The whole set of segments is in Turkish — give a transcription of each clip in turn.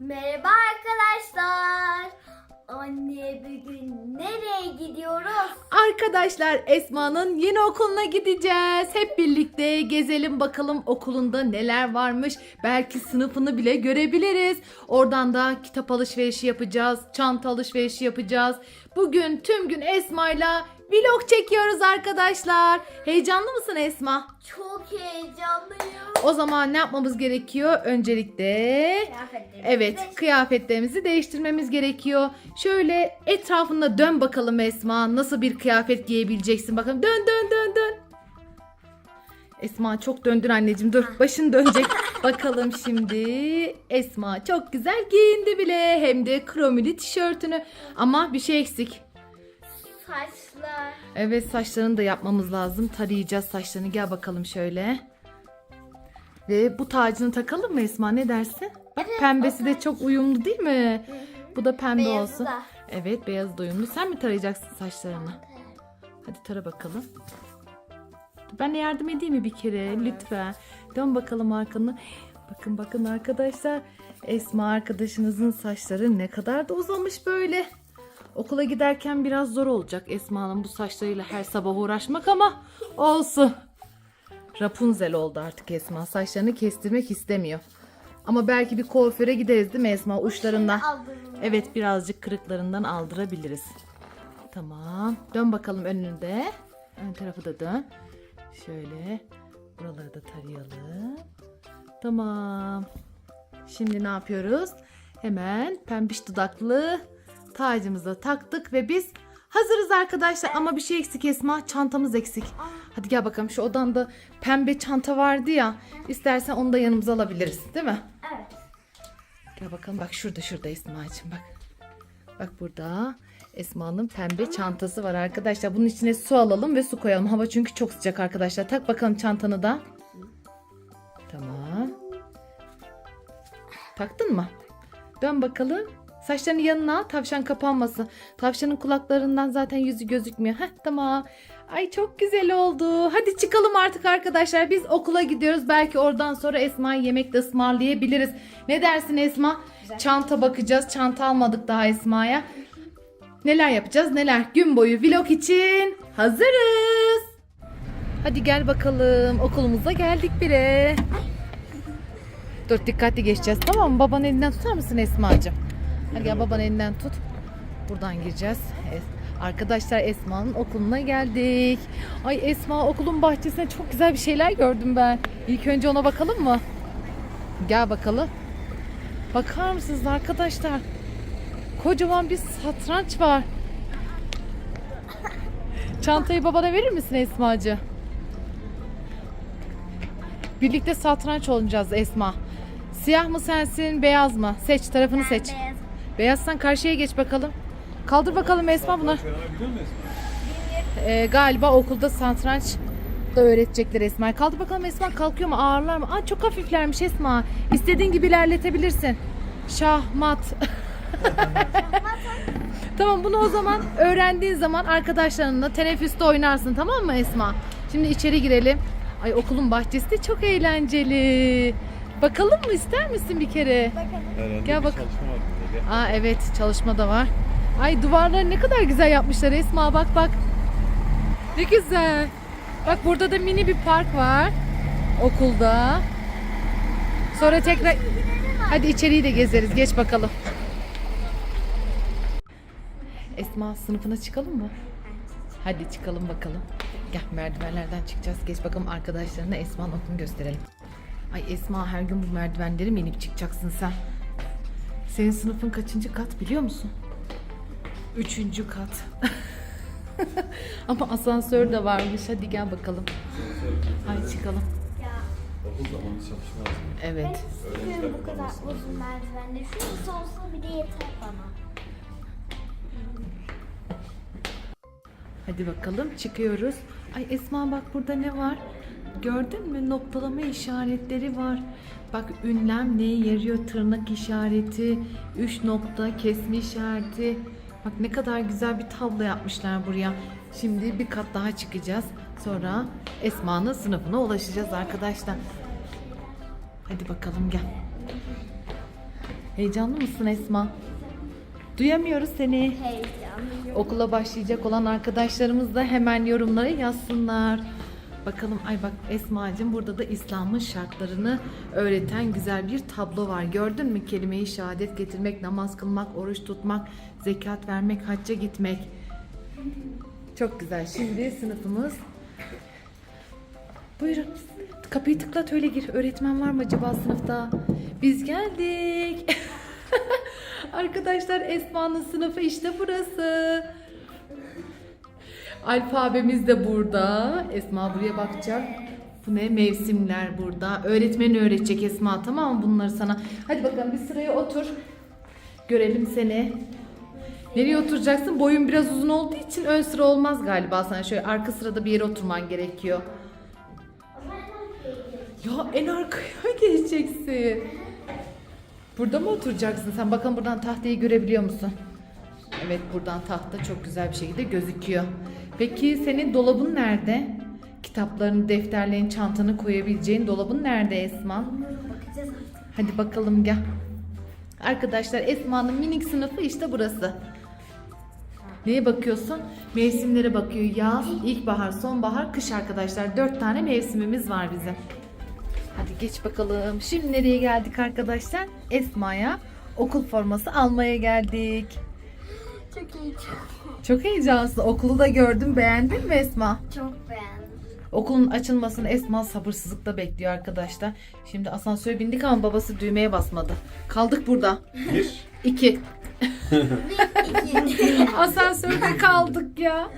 Merhaba arkadaşlar. Anne bugün nereye gidiyoruz? Arkadaşlar Esma'nın yeni okuluna gideceğiz. Hep birlikte gezelim bakalım okulunda neler varmış. Belki sınıfını bile görebiliriz. Oradan da kitap alışverişi yapacağız. Çanta alışverişi yapacağız. Bugün tüm gün Esma'yla vlog çekiyoruz arkadaşlar. Heyecanlı mısın Esma? Çok heyecanlıyım. O zaman ne yapmamız gerekiyor? Öncelikle Kıyafetlerimizi Evet, de- kıyafetlerimizi değiştirmemiz gerekiyor. Şöyle etrafında dön bakalım Esma. Nasıl bir kıyafet giyebileceksin bakalım. Dön dön dön dön. Esma çok döndün anneciğim. Dur başın dönecek. bakalım şimdi. Esma çok güzel giyindi bile. Hem de kromili tişörtünü. Ama bir şey eksik. Saçlar. Evet saçlarını da yapmamız lazım. Tarayacağız saçlarını. Gel bakalım şöyle. Ve bu tacını takalım mı Esma ne dersin? Bak Evet, pembesi de çok uyumlu değil mi? Bu da pembe Beyazı olsun. da. Evet beyaz da uyumlu. Sen mi tarayacaksın saçlarını? Hadi tara bakalım. Ben de yardım edeyim mi bir kere? Lütfen. Dön bakalım arkanı. Bakın bakın arkadaşlar. Esma arkadaşınızın saçları ne kadar da uzamış böyle. Okula giderken biraz zor olacak Esma'nın bu saçlarıyla her sabah uğraşmak ama olsun. Rapunzel oldu artık Esma. Saçlarını kestirmek istemiyor. Ama belki bir kuaföre gideriz değil mi Esma? Uçlarından. Evet birazcık kırıklarından aldırabiliriz. Tamam. Dön bakalım önünde. Ön tarafı da dön. Şöyle. Buraları da tarayalım. Tamam. Şimdi ne yapıyoruz? Hemen pembiş dudaklı tacımızı da taktık ve biz hazırız arkadaşlar. Ama bir şey eksik Esma. Çantamız eksik. Hadi gel bakalım şu odanda pembe çanta vardı ya. İstersen onu da yanımıza alabiliriz değil mi? Evet. Gel bakalım bak şurada şurada Esma'cığım bak. Bak burada Esma'nın pembe çantası var arkadaşlar. Bunun içine su alalım ve su koyalım. Hava çünkü çok sıcak arkadaşlar. Tak bakalım çantanı da. Tamam. Taktın mı? Dön bakalım. Saçlarını yanına al. Tavşan kapanmasın. Tavşanın kulaklarından zaten yüzü gözükmüyor. Heh tamam. Ay çok güzel oldu. Hadi çıkalım artık arkadaşlar. Biz okula gidiyoruz. Belki oradan sonra Esma'ya yemek de ısmarlayabiliriz. Ne dersin Esma? Çanta bakacağız. Çanta almadık daha Esma'ya. Neler yapacağız neler? Gün boyu vlog için hazırız. Hadi gel bakalım. Okulumuza geldik bile. Dur dikkatli geçeceğiz tamam mı? Babanın elinden tutar mısın Esma'cığım? Hadi gel babanın elinden tut. Buradan gireceğiz. Arkadaşlar Esma'nın okuluna geldik. Ay Esma okulun bahçesinde çok güzel bir şeyler gördüm ben. İlk önce ona bakalım mı? Gel bakalım. Bakar mısınız arkadaşlar? Kocaman bir satranç var. Çantayı babana verir misin Esma'cı? Birlikte satranç oynayacağız Esma. Siyah mı sensin, beyaz mı? Seç, tarafını seç. Beyaz. Beyazsan karşıya geç bakalım. Kaldır bakalım Esma buna. Ee, galiba okulda satranç da öğretecekler Esma. Kaldır bakalım Esma kalkıyor mu ağırlar mı? Aa, çok hafiflermiş Esma. İstediğin gibi ilerletebilirsin. Şahmat. tamam bunu o zaman öğrendiğin zaman arkadaşlarınla teneffüste oynarsın tamam mı Esma? Şimdi içeri girelim. Ay okulun bahçesi de çok eğlenceli. Bakalım mı ister misin bir kere? Herhalde Gel bak. Aa evet çalışma da var. Ay duvarları ne kadar güzel yapmışlar Esma bak bak. Ne güzel. Bak burada da mini bir park var. Okulda. Sonra tekrar hadi içeriği de gezeriz. Geç bakalım. Esma sınıfına çıkalım mı? Hadi çıkalım bakalım. Gel merdivenlerden çıkacağız. Geç bakalım arkadaşlarına Esma'nın okulunu gösterelim. Ay Esma her gün bu merdivenleri mi inip çıkacaksın sen? Senin sınıfın kaçıncı kat biliyor musun? Üçüncü kat. Ama asansör de varmış. Hadi gel bakalım. Hadi çıkalım. Ya. Okul zamanı çalışma lazım. Evet. Bugün bu kadar uzun merdivende. Şurası olsa bile yeter bana. Hadi bakalım çıkıyoruz. Ay Esma bak burada ne var? Gördün mü? Noktalama işaretleri var. Bak ünlem neye yarıyor? Tırnak işareti, üç nokta kesme işareti. Bak ne kadar güzel bir tablo yapmışlar buraya. Şimdi bir kat daha çıkacağız. Sonra Esma'nın sınıfına ulaşacağız arkadaşlar. Hadi bakalım gel. Heyecanlı mısın Esma? Duyamıyoruz seni. Heyecanlıyım. Okula başlayacak olan arkadaşlarımız da hemen yorumlara yazsınlar. Bakalım ay bak Esma'cığım burada da İslam'ın şartlarını öğreten güzel bir tablo var. Gördün mü kelimeyi şehadet getirmek, namaz kılmak, oruç tutmak, zekat vermek, hacca gitmek. Çok güzel. Şimdi sınıfımız. Buyurun. Kapıyı tıklat öyle gir. Öğretmen var mı acaba sınıfta? Biz geldik. Arkadaşlar Esma'nın sınıfı işte burası. Alfabemiz de burada. Esma buraya bakacak. Bu ne? Mevsimler burada. Öğretmen öğretecek Esma tamam mı bunları sana? Hadi bakalım bir sıraya otur. Görelim seni. Nereye oturacaksın? Boyun biraz uzun olduğu için ön sıra olmaz galiba sana. Şöyle arka sırada bir yere oturman gerekiyor. Ya en arkaya geçeceksin. Burada mı oturacaksın? Sen bakalım buradan tahtayı görebiliyor musun? Evet buradan tahta çok güzel bir şekilde gözüküyor. Peki senin dolabın nerede? Kitaplarını, defterlerini, çantanı koyabileceğin dolabın nerede Esma? Bakacağız artık. Hadi bakalım gel. Arkadaşlar Esma'nın minik sınıfı işte burası. Neye bakıyorsun? Mevsimlere bakıyor. Yaz, ilkbahar, sonbahar, kış arkadaşlar. Dört tane mevsimimiz var bizim. Hadi geç bakalım. Şimdi nereye geldik arkadaşlar? Esma'ya okul forması almaya geldik. Çok heyecanlıyım. Çok heyecanlısın. Okulu da gördüm. Beğendin mi Esma? Çok beğendim. Okulun açılmasını Esma sabırsızlıkla bekliyor arkadaşlar. Şimdi asansöre bindik ama babası düğmeye basmadı. Kaldık burada. Bir. İki. Asansörde kaldık ya.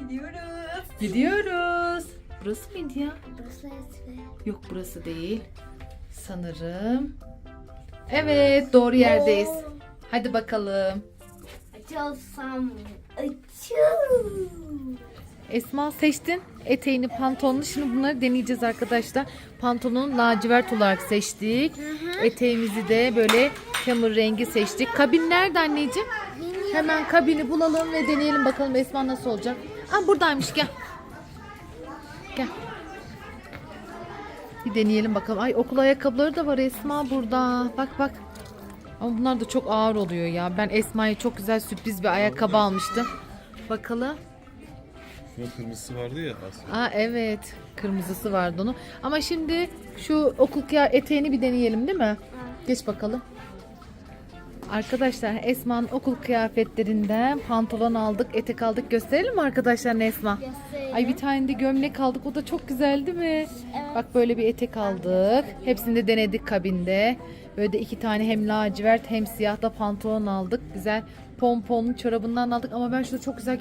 Gidiyoruz. Gidiyoruz. Burası mıydı ya? Burası eski. Yok burası değil. Sanırım. Evet doğru yerdeyiz. Hadi bakalım. Açılsam. Açıl. Esma seçtin eteğini pantolonunu. Şimdi bunları deneyeceğiz arkadaşlar. Pantolonu lacivert olarak seçtik. Eteğimizi de böyle kömür rengi seçtik. Kabin nerede anneciğim? Hemen kabini bulalım ve deneyelim bakalım Esma nasıl olacak. Aa buradaymış gel. Gel. Bir deneyelim bakalım. Ay okul ayakkabıları da var Esma burada. Bak bak. Ama bunlar da çok ağır oluyor ya. Ben Esma'ya çok güzel sürpriz bir ayakkabı almıştım. Bakalım. Şunun kırmızısı vardı ya Asya. Aa evet. Kırmızısı vardı onun. Ama şimdi şu okul kıya eteğini bir deneyelim değil mi? Geç bakalım. Arkadaşlar Esma'nın okul kıyafetlerinden pantolon aldık, etek aldık. Gösterelim mi arkadaşlar Esma? Gösterelim. Ay bir tane de gömlek aldık. O da çok güzel değil mi? Evet. Bak böyle bir etek aldık. Hepsini de denedik kabinde. Böyle de iki tane hem lacivert hem siyah da pantolon aldık. Güzel pomponlu çorabından aldık. Ama ben şurada çok güzel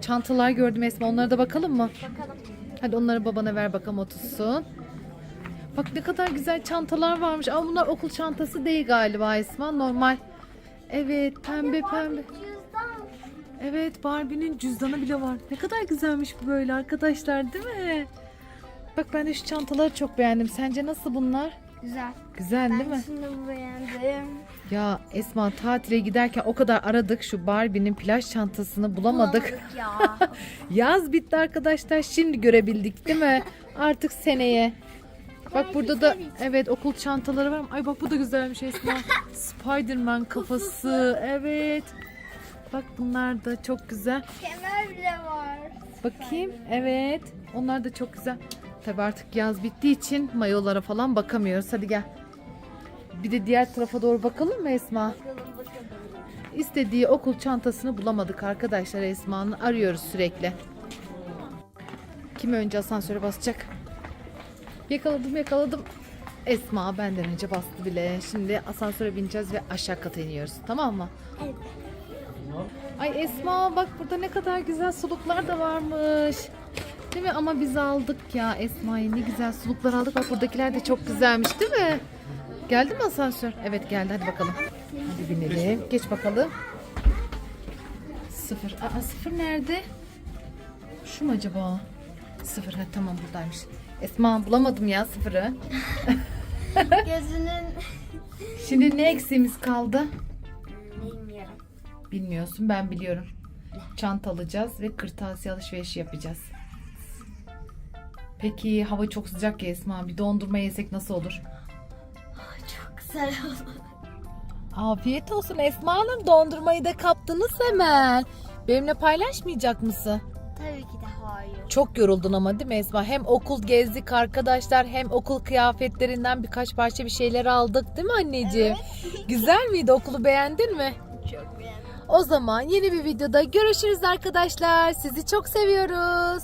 çantalar gördüm Esma. Onlara da bakalım mı? Bakalım. Hadi onları babana ver bakalım o tutsun. Bak ne kadar güzel çantalar varmış. Ama bunlar okul çantası değil galiba Esma. Normal. Evet pembe pembe. Evet Barbie'nin cüzdanı bile var. Ne kadar güzelmiş bu böyle arkadaşlar değil mi? Bak ben de şu çantaları çok beğendim. Sence nasıl bunlar? Güzel. Güzel değil Ben mi? şunu beğendim. Ya Esma tatile giderken o kadar aradık şu Barbie'nin plaj çantasını bulamadık. ya. Yaz bitti arkadaşlar. Şimdi görebildik değil mi? Artık seneye. Bak burada da evet okul çantaları var. Ay bak bu da güzelmiş Esma. Spiderman kafası. Evet. Bak bunlar da çok güzel. Kemer bile var. Bakayım. Evet. Onlar da çok güzel. Tabi artık yaz bittiği için mayolara falan bakamıyoruz. Hadi gel. Bir de diğer tarafa doğru bakalım mı Esma? Bakalım bakalım. İstediği okul çantasını bulamadık arkadaşlar Esma'nın. Arıyoruz sürekli. Kim önce asansöre basacak? Yakaladım yakaladım. Esma benden önce bastı bile. Şimdi asansöre bineceğiz ve aşağı kata iniyoruz. Tamam mı? Evet. Ay Esma bak burada ne kadar güzel suluklar da varmış. Değil mi? Ama biz aldık ya Esma'yı. Ne güzel suluklar aldık. Bak buradakiler de çok güzelmiş değil mi? Geldi mi asansör? Evet geldi. Hadi bakalım. Hadi binelim. Geç bakalım. Sıfır. Aa sıfır nerede? Şu mu acaba? Sıfır. Ha, tamam buradaymış. Esma bulamadım ya sıfırı. Gözünün Şimdi ne eksiğimiz kaldı? bilmiyorum. Bilmiyorsun ben biliyorum. Çanta alacağız ve kırtasiye alışverişi yapacağız. Peki hava çok sıcak ya Esma. Bir dondurma yesek nasıl olur? Çok güzel oldu. Afiyet olsun Esma Hanım. Dondurmayı da kaptınız hemen. Benimle paylaşmayacak mısın? Tabii ki de hayır. Çok yoruldun ama değil mi Esma? Hem okul gezdik arkadaşlar hem okul kıyafetlerinden birkaç parça bir şeyler aldık değil mi anneciğim? Güzel miydi okulu beğendin mi? Çok beğendim. O zaman yeni bir videoda görüşürüz arkadaşlar. Sizi çok seviyoruz.